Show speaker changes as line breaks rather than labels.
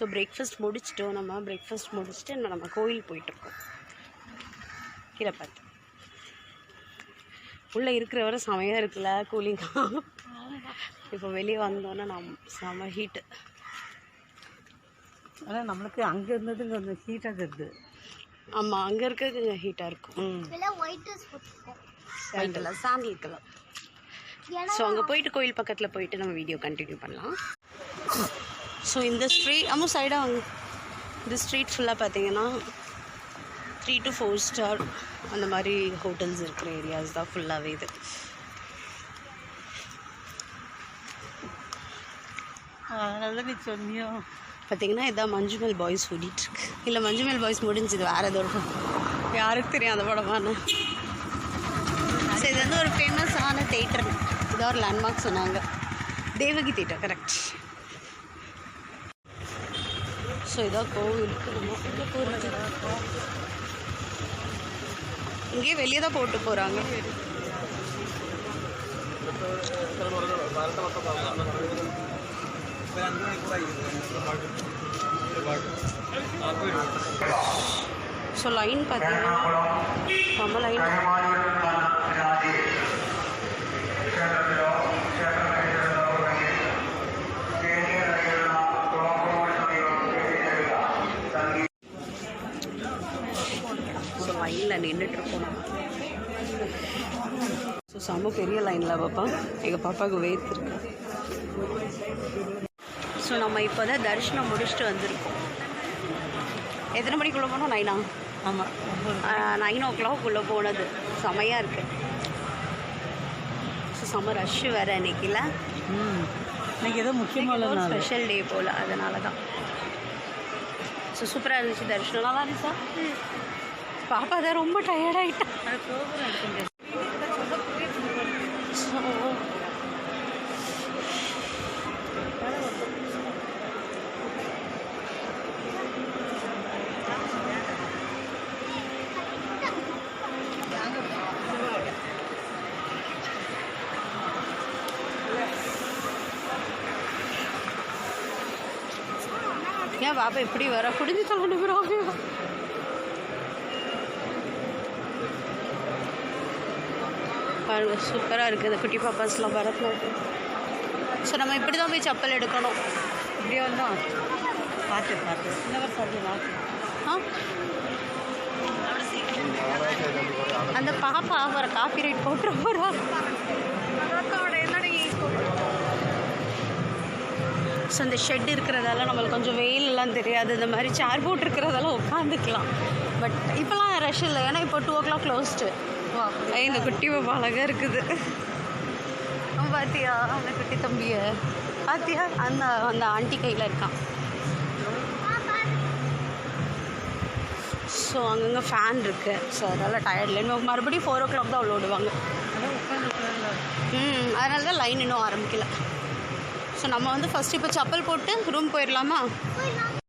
So breakfast முடிச்சிட்டோம். நம்ம breakfast முடிச்சுட்டு நம்ம நம்ம கோயில் போயிட்டுருக்கோம் கீழே பார்த்து உள்ளே இருக்கிற வரை செமையாக இருக்குல்ல கூலிங்காக இப்போ வெளியே வந்தோன்னே நம் செம ஹீட்டு
ஆனால் நம்மளுக்கு அங்கே இருந்தது கொஞ்சம் ஹீட்டாக இருக்குது.
ஆமாம் அங்கே இருக்கிறது கொஞ்சம் ஹீட்டாக இருக்கும்.
White
colour sandal colour so அங்கே போயிட்டு கோயில் பக்கத்தில் போயிட்டு நம்ம வீடியோ கண்டினியூ பண்ணலாம். ஸோ இந்த ஸ்ட்ரீட் அம்மா சைடாக வாங்க இந்த ஸ்ட்ரீட் ஃபுல்லாக பார்த்தீங்கன்னா த்ரீ டு ஃபோர் ஸ்டார் அந்த மாதிரி ஹோட்டல்ஸ் இருக்கிற ஏரியாஸ் தான் ஃபுல்லாகவே இது.
சொன்னியோ
பார்த்தீங்கன்னா இதான் மஞ்சுமல் பாய்ஸ் ஓடிட்டுருக்கு இல்லை மஞ்சுமல் பாய்ஸ் முடிஞ்சுது வேறு ஏதோ யாருக்கு தெரியும் அந்த படமான? ஸோ இது வந்து ஒரு ஃபேமஸான தேட்டர் இதான் ஒரு லேண்ட்மார்க் சொன்னாங்க. தேவகி தேட்டர் கரெக்ட் ஸோ இதான் கோவிலுக்கு ரொம்ப உள்ள இங்கேயே வெளியே தான் போட்டு போகிறாங்க ஸோ லைன் பார்த்தீங்கன்னா நம்ம லைன் லைனில் நின்றுட்டுருக்கோம் ஸோ செம்ம பெரிய லைனில் பாப்பா. எங்கள் பாப்பாவுக்கு வேர்த்துருக்கு. ஸோ நம்ம இப்போ தான் தரிசனம் முடிச்சுட்டு வந்திருக்கோம். எத்தனை மணிக்குள்ளே போனோம் நைனா?
ஆமாம்
நைன் ஓ கிளாக் உள்ளே போனது. செமையாக இருக்குது ஸோ செம்ம ரஷ்ஷு வேறு இன்னைக்குல.
ம். இன்னைக்கு ஏதோ முக்கியமான நாள்
ஸ்பெஷல் டே போல் அதனால தான் ஸோ சூப்பராக இருந்துச்சு தரிசனம். நல்லா இருந்துச்சா? பாப்பா தான் ரொம்ப டயர்டாயிட்டா ஏன் பாப்பா இப்படி வர? குடிஞ்சு தொலைஞ்சுக்கிறாங்க பாருங்க சூப்பராக இருக்குது இந்த குட்டி பாப்பாஸ்லாம் பரதநாட்டியம் ஸோ நம்ம இப்படி தான் போய் செப்பல் எடுக்கணும்.
இப்படியே வந்தோம் பார்த்து பார்த்து சின்னவர் பார்த்து
ஆ? அந்த பாப்பா வர காப்பி ரைட் போட்டு போகிறா ஸோ இந்த ஷெட் இருக்கிறதால நம்மளுக்கு கொஞ்சம் வெயிலெல்லாம் தெரியாது. இந்த மாதிரி சேர் போட்டிருக்கிறதால உட்காந்துக்கலாம். பட் இப்போலாம் ரஷ் இல்லை. ஏன்னா இப்போ டூ ஓ கிளாக் க்ளோஸ்டு ஏய் இந்த குட்டி பாப்பா அழகாக இருக்குது. பாத்தியா? அந்த குட்டி தம்பிய. பாத்தியா? அந்த அந்த ஆண்டி கையில் இருக்கான். ஸோ அங்கங்கே ஃபேன் இருக்கு. ஸோ அதனால் டயர்டில் இன்னும் மறுபடியும் ஃபோர் ஓ கிளாக் தான் உள்ள விடுவாங்க ம் அதனால தான் லைன் இன்னும் ஆரம்பிக்கல. ஸோ நம்ம வந்து ஃபஸ்ட் இப்போ செப்பல் போட்டு ரூம் போயிடலாமா.